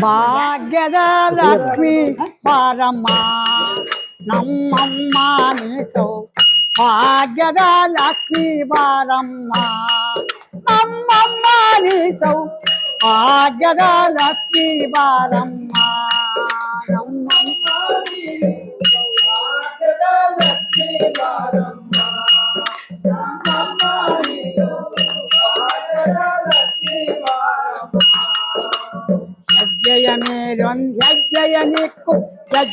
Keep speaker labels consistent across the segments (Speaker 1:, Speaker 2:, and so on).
Speaker 1: భాగ్యద లక్ష్మి పరమా నమ్మమ్మా నీతో. భాగ్యద లక్ష్మి పరమ్మా నమ్మమ్మా నీతో. భాగ్యద లక్ష్మి పరమ్మా జయ మేలొన్ జయ నిక్కు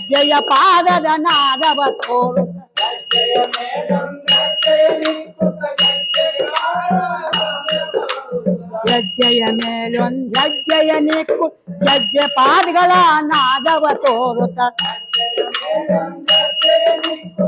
Speaker 1: జయ పాదద నాదవ తోరు జయ మేలొన్ జయ నిక్కు జయ మేలొన్ జయ నిక్కు జయ పాదగల నాదవ తోరుత జయ మేలొన్ జయ నిక్కు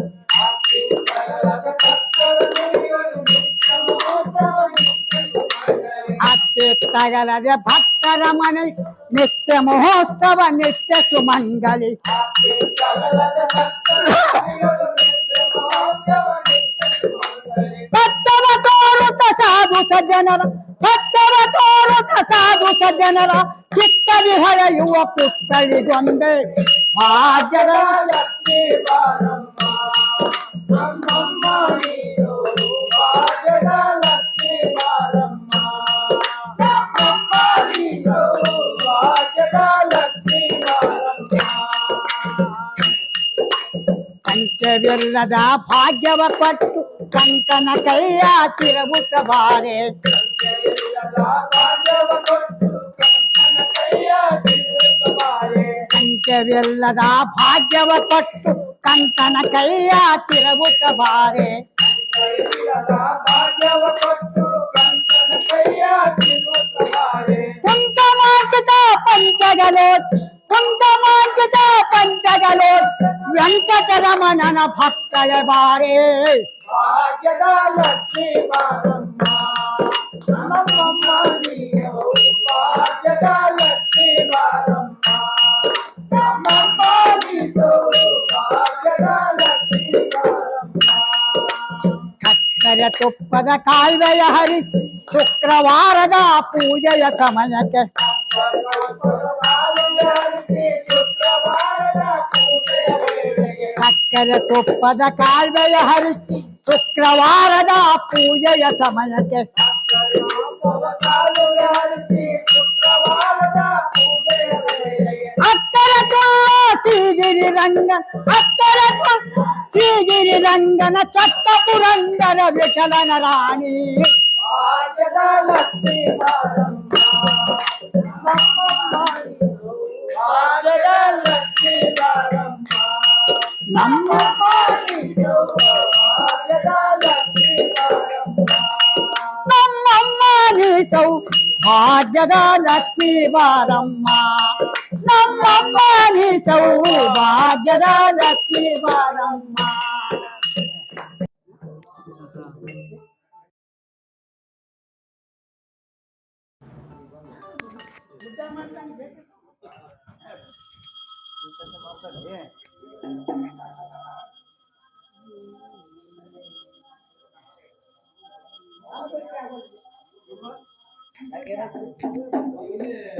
Speaker 1: ಅತ್ತೆ ತಗಲದೆ ಭಕ್ತರ ಮನೆ, ನಿತ್ಯ ಮಹೋತ್ಸವ, ನಿತ್ಯ ಸುಮಂಗಲಿ. ಭಕ್ತರ ತೋರುತ್ತ ಸಾಧು ಸಜ್ಜನರ ಭಕ್ತರ ತೋರುತ್ತ ಸಾಧು ಸಜ್ಜನರ ಚಿತ್ತ ವಿಹಳೆಯುವ ಪುಸ್ತಳಿಗೊಂದೆ ಭಾಗ್ಯದ ಲಕ್ಷ್ಮೀ ಬಾರಮ್ಮ ನಮ್ಮಮ್ಮ ನೀನು ಭಾಗ್ಯದ ಅಂತ್ಯವಿಲ್ಲದ ಭಾಗ್ಯವ ಕೊಟ್ಟು ಕಂಕನ ಕೈಯ ತಿರುಗಿಸಬಾರೆ ಅಂತ್ಯವಿಲ್ಲದ ಭಾಗ್ಯವ ಕೊಟ್ಟು ಕಂಕನ ಕೈಯ ತಿರುಗಿಸಬಾರೆ ಕುಂಕಮಾಂಕಿತ ಪಂಚಗಲೋ ಕುಂಕಮಾಂಕಿತ ಪಂಚಗಲೋತ್ ವೆಂಕಟರಮಣನ ಭಕ್ತಳ ಬಾರೆ ಭಾಗ್ಯದ ಲಕ್ಷ್ಮೀ ಬಾರಮ್ಮ ನಮ್ಮಮ್ಮ ನೀನು ಭಾಗ್ಯದ ಲಕ್ಷ್ಮೀ ಬಾರಮ್ಮ ನಮ್ಮಮ್ಮ ನೀನು ಭಾಗ್ಯದ ಲಕ್ಷ್ಮೀ ಬಾರಮ್ಮ ಸಕ್ಕರೆ ತುಪ್ಪದ ಕಾಲ್ವೆಯ ಹರಿಸಿ ಶುಕ್ರವಾರದ ಪೂಜೆಯ ಸಮಯಕ್ಕೆ ಸಕ್ಕರೆ ತುಪ್ಪದ ಕಾಲ್ವೆಯ ಹರಿಸಿ ಶುಕ್ರವಾರದ ಪೂಜೆಯ ಸಮಯಕ್ಕೆ ಅಕ್ಕರ ಶ್ರೀಗಿರಿ ರಂಗ ಅಕ್ಕರ ಶ್ರೀಗಿರಿ ರಂಗನ ಚತ್ತ ಪುರಂದರ ವಿಠಲನ ರಾಣಿ ನಮ್ಮ ನಮ್ಮಮ್ಮ ನೀತೌ ಭಾಗ್ಯದ ಲಕ್ಷ್ಮೀ ಬಾರಮ್ಮ ನಮ್ಮಮ್ಮ ನೀತೌ ಭಾಗ್ಯದ ಲಕ್ಷ್ಮೀ ಬಾರಮ್ಮ ಮಾತಾಡಿ Gracias.